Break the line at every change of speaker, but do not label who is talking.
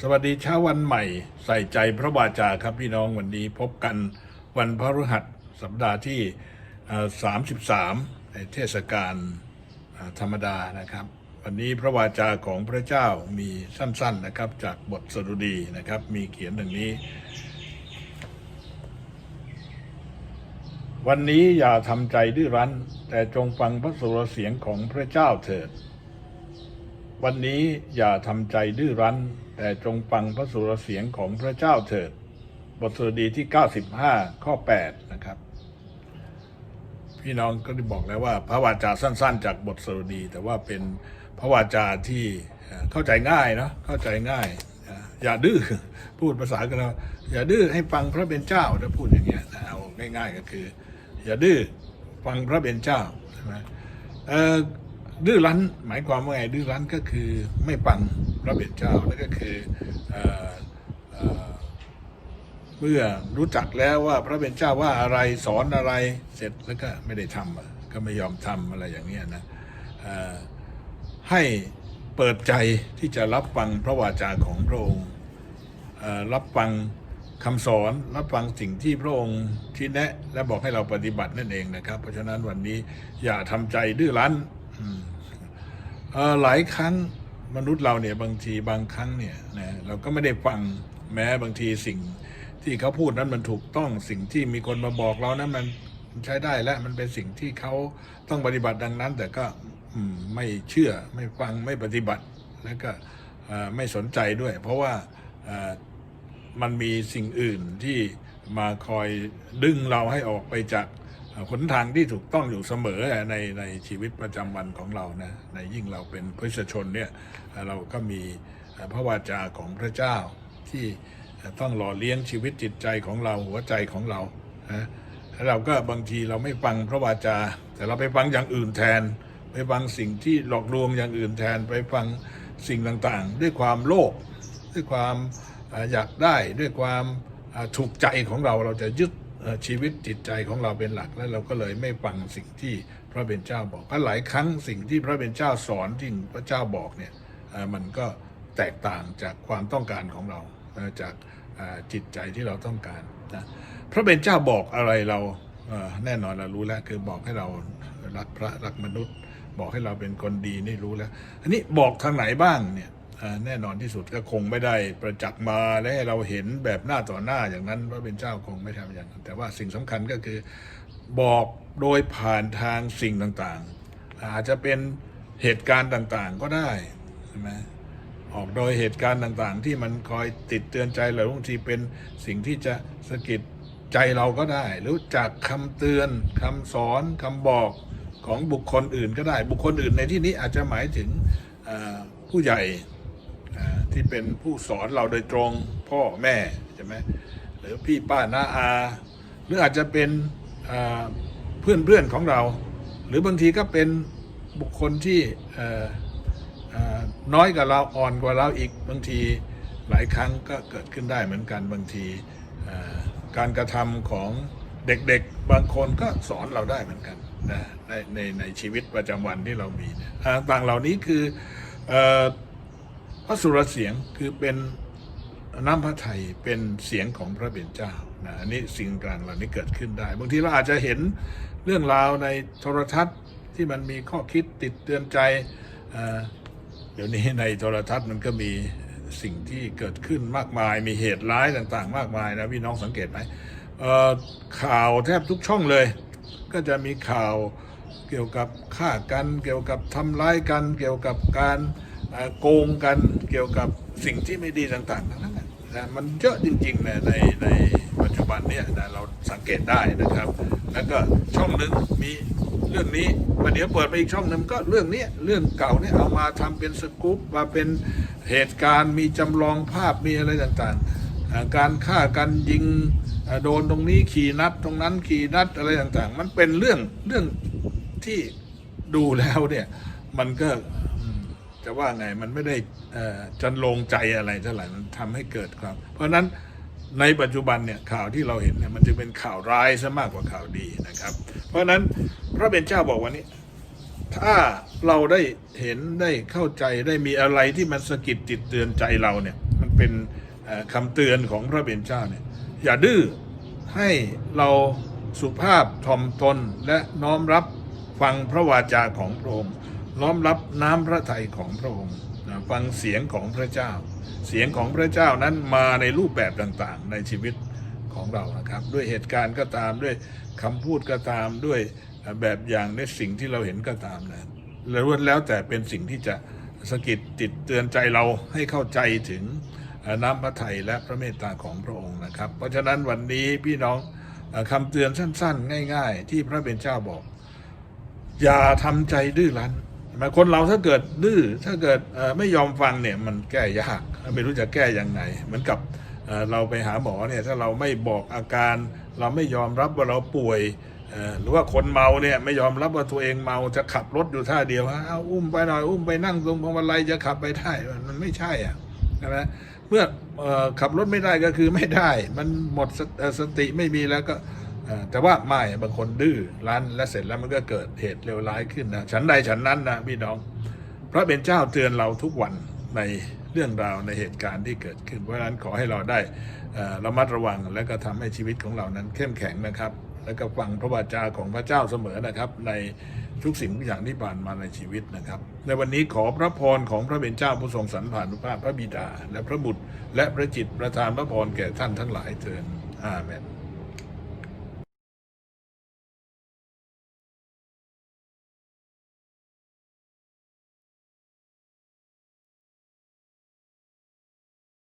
สวัสดีเช้าวันใหม่ ใส่ใจพระวาจาครับพี่น้องวันนี้พบกันวันพฤหัสสัปดาห์ที่ 33 ในเทศกาลธรรมดานะครับ วันนี้พระวาจาของพระเจ้ามีสั้นๆนะครับ จากบทสดุดีนะครับ มีเขียนดังนี้ วันนี้อย่าทำใจดื้อรั้น แต่จงฟังพระสุรเสียงของพระเจ้าเถิด วันนี้อย่าทำใจดื้อรั้น แต่จงฟังพระสุรเสียงของพระเจ้าเถิด บทสวดดีที่ 95 ข้อ 8 นะครับ พี่น้องก็ได้บอกแล้วว่า พระวาจาสั้น ๆ จากบทสวดดี แต่ว่าเป็นพระวาจาที่เข้าใจง่ายเนาะเข้าใจง่าย อย่าดื้อพูดภาษากันเราอย่าดื้อให้ฟังพระเป็นเจ้าถ้าพูดอย่างเงี้ยเอาง่าย ๆ ก็คือ อย่าดื้อฟังพระเป็นเจ้าใช่ไหมเอ่อ ดื้อรั้นหมายความว่าไงดื้อรั้นก็คือไม่ฟังพระเบิดเจ้าแล้วก็คือเออเมื่อรู้จักแล้วว่าพระเบิดเจ้าว่าอะไรสอนอะไรเสร็จแล้วก็ไม่ได้ทำก็ไม่ยอมทำอะไรอย่างเงี้นะให้เปิดใจที่จะรับฟังพระวาจาของพระองค์รับฟังคำสอนรับฟังสิ่งที่พระองค์ชี้แนะ และบอกให้เราปฏิบัตินั่นเองนะครับ เพราะฉะนั้นวันนี้อย่าทำใจดื้อรั้น หลายครั้งมนุษย์เราเนี่ยบางทีบางครั้งเนี่ยนะเราก็ไม่ได้ฟังแม้บางทีสิ่งที่เขาพูดนั้นมันถูกต้องสิ่งที่มีคนมาบอกเรานั้นมันใช้ได้และมันเป็นสิ่งที่เขาต้องปฏิบัติดังนั้น แต่ก็ไม่เชื่อไม่ฟังไม่ปฏิบัติแล้วก็ไม่สนใจด้วย เพราะว่ามันมีสิ่งอื่นที่มาคอยดึงเราให้ออกไปจาก หนทางที่ถูกต้องอยู่เสมอในในชีวิตประจำวันของเรานะในยิ่งเราเป็นพุทธชนเนี่ยเราก็มีพระวาจาของพระเจ้าที่ต้องหล่อเลี้ยงชีวิตจิตใจของเราหัวใจของเรานะเราก็บางทีเราไม่ฟังพระวาจา แต่เราไปฟังอย่างอื่นแทน ไปฟังสิ่งที่หลอกลวงอย่างอื่นแทน ไปฟังสิ่งต่างๆ ด้วยความโลภด้วยความอยากได้ด้วยความถูกใจของเราเราจะยึด ชีวิตจิตใจของเราเป็นหลัก แล้วเราก็เลยไม่ฟังสิ่งที่พระเป็นเจ้าบอกก็หลายครั้งสิ่งที่พระเป็นเจ้าสอนที่พระเจ้าบอกเนี่ยมันก็แตกต่างจากความต้องการของเราจากจิตใจที่เราต้องการนะพระเป็นเจ้าบอกอะไรเราแน่นอนเรารู้แล้วคือบอกให้เรารักพระรักมนุษย์ บอกให้เราเป็นคนดีนี่รู้แล้ว อันนี้บอกทางไหนบ้างเนี่ย แน่นอนที่สุดก็คงไม่ได้ประจักษ์มาและให้เราเห็นแบบหน้าต่อหน้าอย่างนั้นว่าเป็นเจ้าคงไม่ทำอย่างนั้น แต่ว่าสิ่งสำคัญก็คือบอกโดยผ่านทางสิ่งต่างๆ อาจจะเป็นเหตุการณ์ต่างๆก็ได้ใช่ไหมออกโดยเหตุการณ์ต่างๆ ที่มันคอยติดเตือนใจเราบางทีเป็นสิ่งที่จะสะกิดใจเราก็ได้ หรือจากคำเตือนคำสอนคำบอกของบุคคลอื่นก็ได้ บุคคลอื่นในที่นี้อาจจะหมายถึงผู้ใหญ่ ที่เป็นผู้สอนเราโดยตรงพ่อแม่ใช่ไหมหรือพี่ป้าน้าอา หรืออาจจะเป็นเพื่อนเพื่อนของเรา หรือบางทีก็เป็นบุคคลที่น้อยกว่าเราอ่อนกว่าเราอีกบางทีหลายครั้งก็เกิดขึ้นได้เหมือนกันบางทีการกระทำของเด็กๆ บางคนก็สอนเราได้เหมือนกันนะในในในชีวิตประจำวันที่เรามีต่างเหล่านี้คืออ พระสุรเสียงคือเป็นน้ำพระทัยเป็นเสียงของพระเบญเจ้านะอันนี้สิ่งต่างเหล่านี้เกิดขึ้นได้ บางทีเราอาจจะเห็นเรื่องราวในโทรทัศน์ที่มันมีข้อคิดติดเตือนใจเดี๋ยวนี้ในโทรทัศน์มันก็มีสิ่งที่เกิดขึ้นมากมาย มีเหตุร้ายต่างๆ มากมายนะพี่น้องสังเกตไหมข่าวแทบทุกช่องเลย ก็จะมีข่าวเกี่ยวกับฆ่ากัน เกี่ยวกับทำร้ายกัน เกี่ยวกับการ โกงกันเกี่ยวกับสิ่งที่ไม่ดีต่างๆทั้งนั้นนะมันเยอะจริงๆนะในในปัจจุบันเนี่ยนะเราสังเกตได้นะครับ แล้วก็ช่องหนึ่งมีเรื่องนี้วันเดี๋ยวเปิดไปอีกช่องหนึ่งก็เรื่องนี้เรื่องเก่าเนี่ยเอามาทำเป็นสกู๊ปมาเป็นเหตุการณ์มีจำลองภาพมีอะไรต่างๆ การฆ่ากันยิงโดนตรงนี้ขี่นัดตรงนั้นขี่นัดอะไรต่างๆ มันเป็นเรื่องเรื่องที่ดูแล้วเนี่ยมันก็ จะว่าไงมันไม่ได้จันลงใจอะไรเท่าไหร่มันทำให้เกิดความเพราะฉะนั้นในปัจจุบันเนี่ยข่าวที่เราเห็นเนี่ยมันจะเป็นข่าวร้ายซะมากกว่าข่าวดีนะครับ เพราะฉะนั้นพระเบญเจ้าบอกวันนี้ ถ้าเราได้เห็นได้เข้าใจได้มีอะไรที่มันสะกิดติดเตือนใจเราเนี่ยมันเป็นเอ่อคำเตือนของพระเบญเจ้าเนี่ยอย่าดื้อให้เราสุภาพถ่อมตนและน้อมรับฟังพระวาจาของพระองค์ น้อมรับน้ำพระทัยของพระองค์ฟังเสียงของพระเจ้า เสียงของพระเจ้านั้นมาในรูปแบบต่างๆ ในชีวิตของเรานะครับ ด้วยเหตุการณ์ก็ตามด้วยคำพูดก็ตามด้วยแบบอย่างในสิ่งที่เราเห็นก็ตามนะล้วนแล้วแต่เป็นสิ่งที่จะสะกิดติดเตือนใจเราให้เข้าใจถึงน้ำพระทัยและพระเมตตาของพระองค์นะครับ เพราะฉะนั้นวันนี้พี่น้องคำเตือนสั้นๆ ง่าย ๆ ที่พระเป็นเจ้าบอก อย่าทำใจดื้อรั้น หมคนเราถ้าเกิดดื้อถ้าเกิดไม่ยอมฟังเนี่ยมันแก้ยากไม่รู้จะแก้ยังไง เหมือนกับเราไปหาหมอเนี่ยถ้าเราไม่บอกอาการ เราไม่ยอมรับว่าเราป่วยหรือว่าคนเมาเนี่ยไม่ยอมรับว่าตัวเองเมาจะขับรถอยู่ท่าเดียวฮะเอาอุ้มไปหน่อยอุ้มไปนั่งตรงพวงมาลัยจะขับไปได้มันไม่ใช่อะใช่ไหมเมื่ออขับรถไม่ได้ก็คือไม่ได้ มันหมดสติเอ่อสติไม่มีแล้วก็ แต่ว่าไม่บางคนดื้อรั้นและเสร็จแล้วมันก็เกิดเหตุเลวร้ายขึ้นนะฉันใดฉันนั้นนะพี่น้อง พระเป็นเจ้าเตือนเราทุกวันในเรื่องราวในเหตุการณ์ที่เกิดขึ้น เพราะฉะนั้นขอให้เราได้เระมัดระวังและก็ทำให้ชีวิตของเรานั้นเข้มแข็งนะครับ แล้วก็ฟังพระวาจาของพระเจ้าเสมอนะครับ ในทุกสิ่งทุกอย่างที่ผ่านมาในชีวิตนะครับ ในวันนี้ขอพระพรของพระเป็นเจ้าผู้ทรงสรรผ่านุภาพพระบิดา และพระบุตรและพระจิตประทานพระพรแก่ท่านทั้งหลายเถิดอาเมน